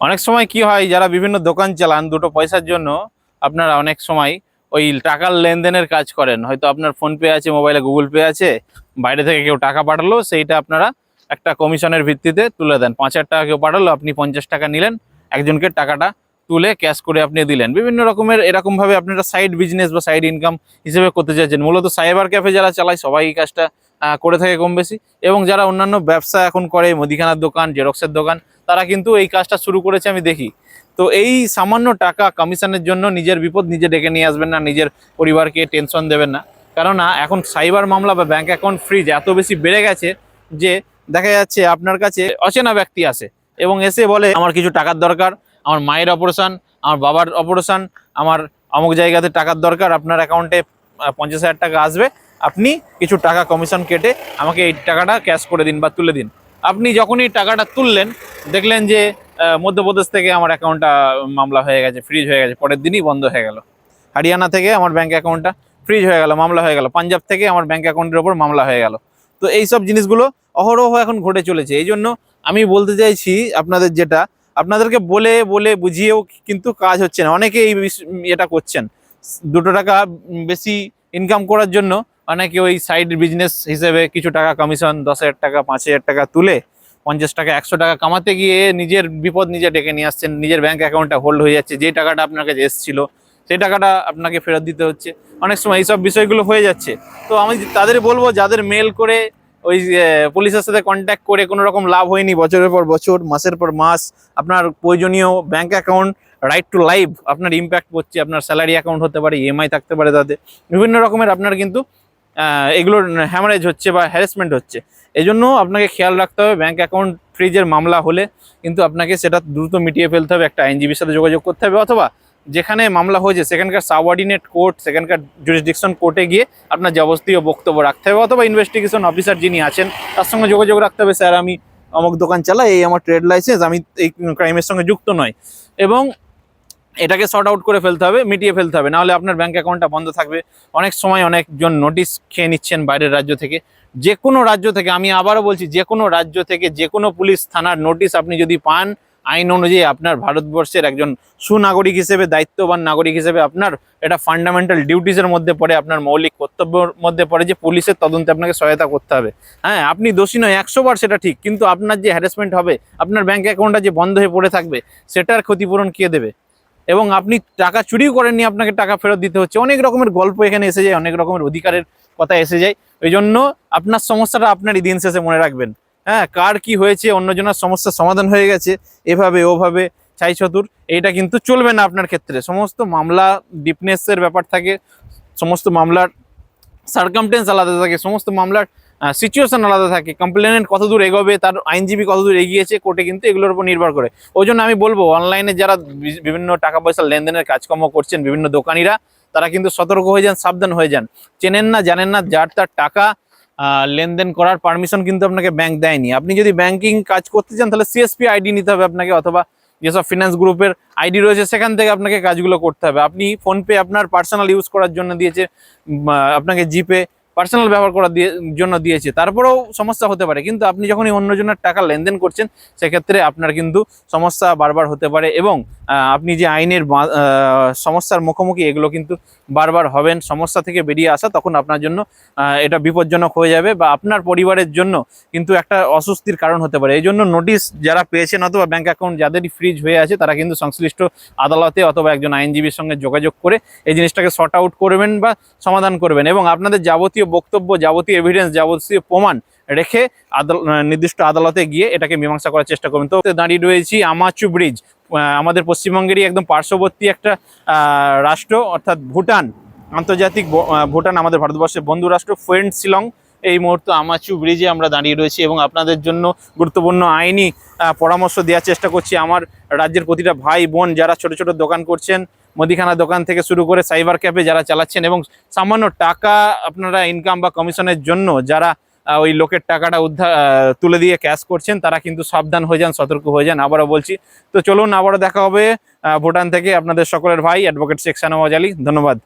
অনেক সময় কি হয়, যারা বিভিন্ন দোকান চালান দুটো পয়সার জন্য, আপনারা অনেক সময় ওই টাকার লেনদেনের কাজ করেন। হয়তো আপনার ফোন পে আছে মোবাইলে গুগল পে আছে, বাইরে থেকে কেউ টাকা পাঠালো, সেইটা আপনারা একটা কমিশনের ভিত্তিতে তুলে দেন। পাঁচ হাজার টাকা কেউ পাঠালো, আপনি পঞ্চাশ টাকা নিলেন, একজনকে টাকাটা তুলে ক্যাশ করে আপনি দিলেন। বিভিন্ন রকমের এরকমভাবে আপনারা সাইড বিজনেস বা সাইড ইনকাম হিসেবে করতে চাইছেন। মূলত সাইবার ক্যাফে যারা চালায়, সবাই এই কাজটা করে থাকে কম বেশি। এবং যারা অন্যান্য ব্যবসা এখন করে, মুদিখানার দোকান, জেরক্সের দোকান, তারা কিন্তু এই কাজটা শুরু করেছে, আমি দেখি। তো এই সামান্য টাকা কমিশনের জন্য নিজের বিপদ নিজে ডেকে নিয়ে আসবেন না, নিজের পরিবারকে টেনশন দেবেন না। কেননা, এখন সাইবার মামলা বা ব্যাঙ্ক অ্যাকাউন্ট ফ্রিজ এত বেশি বেড়ে গেছে যে দেখা যাচ্ছে আপনার কাছে অচেনা ব্যক্তি আসে এবং এসে বলে, আমার কিছু টাকার দরকার, আমার মায়ের অপারেশন আমার বাবার অপারেশন আমার অমুক জায়গাতে টাকার দরকার, আপনার অ্যাকাউন্টে পঞ্চাশ হাজার টাকা আসবে আপনি কিছু টাকা কমিশন কেটে আমাকে এই টাকাটা ক্যাশ করে দিন বা তুলে দিন। আপনি যখনই টাকাটা তুললেন, দেখলেন যে মধ্যপ্রদেশ থেকে আমার অ্যাকাউন্টটা মামলা হয়ে গেছে ফ্রিজ হয়ে গেছে, পরের দিনই বন্ধ হয়ে গেল। হরিয়ানা থেকে আমার ব্যাঙ্ক অ্যাকাউন্টটা ফ্রিজ হয়ে গেল, মামলা হয়ে গেল। পাঞ্জাব থেকে আমার ব্যাঙ্ক অ্যাকাউন্টের ওপর মামলা হয়ে গেল। তো এই সব জিনিসগুলো অহরহ এখন ঘটে চলেছে। এই জন্য আমি বলতে চাইছি আপনাদের যেটা, আপনাদেরকে বলে বলে বুঝিয়েও কিন্তু কাজ হচ্ছে না। অনেকে এই এটা করছেন। দুটো টাকা বেশি ইনকাম করার জন্য অনেকে ওই সাইড বিজনেস হিসেবে কিছু টাকা কমিশন দশ হাজার টাকা, পাঁচ হাজার টাকা তুলে পঞ্চাশ টাকা, একশো টাকা কামাতে গিয়ে নিজের বিপদ নিজে ডেকে নিয়ে আসছেন। নিজের ব্যাঙ্ক অ্যাকাউন্টটা হোল্ড হয়ে যাচ্ছে। যে টাকাটা আপনার কাছে এসেছিল, সেই টাকাটা আপনাকে ফেরত দিতে হচ্ছে। অনেক সময় এইসব বিষয়গুলো হয়ে যাচ্ছে। তো আমি তাদের বলব, যাদের মেল করে ওই পুলিশের সাথে কন্ট্যাক্ট করে কোনো রকম লাভ হয়নি বছরের পর বছর, মাসের পর মাস, আপনার প্রয়োজনীয় bank account right to live আপনার ইম্প্যাক্ট করছে আপনার স্যালারি অ্যাকাউন্ট হতে পারে ইএমআই থাকতে পারে তাতে বিভিন্ন রকমের আপনার কিন্তু এগুলোর হ্যামারেজ হচ্ছে বা হ্যারাসমেন্ট হচ্ছে। এই জন্য আপনাকে খেয়াল রাখতে হবে ব্যাঙ্ক অ্যাকাউন্ট ফ্রিজের মামলা হলে কিন্তু আপনাকে সেটা দ্রুত মিটিয়ে ফেলতে হবে, একটা আইনজীবীর সাথে যোগাযোগ করতে হবে অথবা যেখানে মামলা হয়েছে, সেখানকার সাবঅর্ডিনেট কোর্ট সেখানকার জুরিসডিকশন কোর্টে গিয়ে আপনার যাবতীয় বক্তব্য রাখতে হবে অথবা ইনভেস্টিগেশন অফিসার যিনি আছেন, তার সঙ্গে যোগাযোগ রাখতে হবে, স্যার, আমি অমুক দোকান চালাই, এই আমার ট্রেড লাইসেন্স আমি এই ক্রাইমের সঙ্গে যুক্ত নয়। এবং এটাকে শর্ট আউট করে ফেলতে হবে, মিটিয়ে ফেলতে হবে। নাহলে আপনার ব্যাঙ্ক অ্যাকাউন্টটা বন্ধ থাকবে। অনেক সময় অনেকজন নোটিশ খেয়ে নিচ্ছেন বাইরের রাজ্য থেকে। যে কোনো রাজ্য থেকে, আমি আবারও বলছি যে কোনো রাজ্য থেকে যে কোনো পুলিশ থানার নোটিশ আপনি যদি পান, আইন অনুযায়ী আপনার ভারতবর্ষের একজন সুনাগরিক হিসেবে, দায়িত্ববান নাগরিক হিসেবে আপনার এটা ফান্ডামেন্টাল ডিউটিসের মধ্যে পড়ে, আপনার মৌলিক কর্তব্যের মধ্যে পড়ে যে পুলিশের তদন্তে আপনাকে সহায়তা করতে হবে। হ্যাঁ আপনি দোষী নয়, একশো বার সেটা ঠিক, কিন্তু আপনার যে হ্যারাসমেন্ট হবে, আপনার ব্যাঙ্ক অ্যাকাউন্টটা যে বন্ধ হয়ে পড়ে থাকবে, সেটার ক্ষতিপূরণ কে দেবে? এবং আপনি টাকা চুরিও করেননি, আপনাকে টাকা ফেরত দিতে হচ্ছে। অনেক রকমের গল্প এখানে এসে যায়, অনেক রকমের অধিকারের কথা এসে যায়। ওই জন্য আপনার সমস্যাটা আপনারই দিন শেষে মনে রাখবেন। হ্যাঁ কার কি হয়েছে, অন্যজনের সমস্যার সমাধান হয়ে গেছে, এভাবে, ওভাবে, ছাই চতুর এইটা কিন্তু চলবে না আপনার ক্ষেত্রে। সমস্ত মামলা ডিপনেসের ব্যাপার থাকে, সমস্ত মামলার সার্কামটেন্স আলাদা থাকে, সমস্ত মামলার সিচুয়েশন আলাদা থাকে। কমপ্লেনেন্ট কত দূর এগোবে, তার আইনজীবী কত দূর এগিয়েছে কোর্টে কিন্তু এগুলোর উপর নির্ভর করে। ওই জন্য আমি বলব অনলাইনে যারা বিভিন্ন টাকা পয়সা লেনদেনের কাজকর্ম করছেন, বিভিন্ন দোকানিরা, তারা কিন্তু সতর্ক হয়ে যান, সাবধান হয়ে যান। চেনেন না, জানেন না, যার তার টাকা লেনদেন করার পারমিশন কিন্তু আপনাকে ব্যাংক দেয়নি। আপনি যদি ব্যাংকিং কাজ করতে চান, তাহলে সিএসপি আইডি নিতে হবে আপনাকে, অথবা যেসব ফিনান্স গ্রুপের আইডি রয়েছে, সেখান থেকে আপনাকে কাজগুলো করতে হবে। আপনি ফোনপে আপনার পার্সোনাল ইউজ করার জন্য দিয়েছে আপনাকে জিপে পার্সোনাল ব্যবহার করার জন্য দিয়েছে। তারপরেও সমস্যা হতে পারে। কিন্তু আপনি যখনই অন্যজনের টাকা লেনদেন করছেন, সেক্ষেত্রে আপনার কিন্তু সমস্যা বারবার হতে পারে এবং আপনি যে আইনের সমস্যার মুখোমুখি, এগুলো কিন্তু বারবার হবেন। সমস্যা থেকে বেরিয়ে আসা তখন আপনার জন্য এটা বিপজ্জনক হয়ে যাবে বা আপনার পরিবারের জন্য কিন্তু একটা অস্বস্তির কারণ হতে পারে। এই জন্য নোটিশ যারা পেয়েছেন অথবা ব্যাঙ্ক অ্যাকাউন্ট যাদেরই ফ্রিজ হয়ে আছে, তারা কিন্তু সংশ্লিষ্ট আদালতে অথবা একজন আইনজীবীর সঙ্গে যোগাযোগ করে এই জিনিসটাকে শর্ট আউট করবেন বা সমাধান করবেন এবং আপনাদের যাবতীয় বক্তব্য যাবতীয় এভিডেন্স যাবতীয় প্রমাণ রেখে নির্দিষ্ট আদালতে গিয়ে এটাকে মীমাংসা করার চেষ্টা করবেন। তো দাঁড়িয়ে রয়েছি আমাচু ব্রিজ আমাদের পশ্চিমবঙ্গেরই একদম পার্শ্ববর্তী একটা রাষ্ট্র, অর্থাৎ ভুটান, আন্তর্জাতিক ভুটান আমাদের ভারতবর্ষের বন্ধু রাষ্ট্র ফ্রেন্ড শিলং এই মুহূর্তে আমাচু ব্রিজে আমরা দাঁড়িয়ে রয়েছি এবং আপনাদের জন্য গুরুত্বপূর্ণ আইনি পরামর্শ দেওয়ার চেষ্টা করছি। আমার রাজ্যের প্রতিটা ভাই বোন যারা ছোট ছোট দোকান করছেন মুদিখানা দোকান থেকে শুরু করে সাইবার ক্যাফে যারা চালাচ্ছেন এবং সামান্য টাকা আপনারা ইনকাম বা কমিশনের জন্য যারা ওই লোকের টাকাটা উদ্ধার তুলে দিয়ে ক্যাশ করছেন, তারা কিন্তু সাবধান হয়ে যান, সতর্ক হয়ে যান, আবারও বলছি। তো চলুন আবারও দেখা হবে ভুটান থেকে আপনাদের সকলের ভাই অ্যাডভোকেট শেখ শাহনওয়াজ আলী। ধন্যবাদ।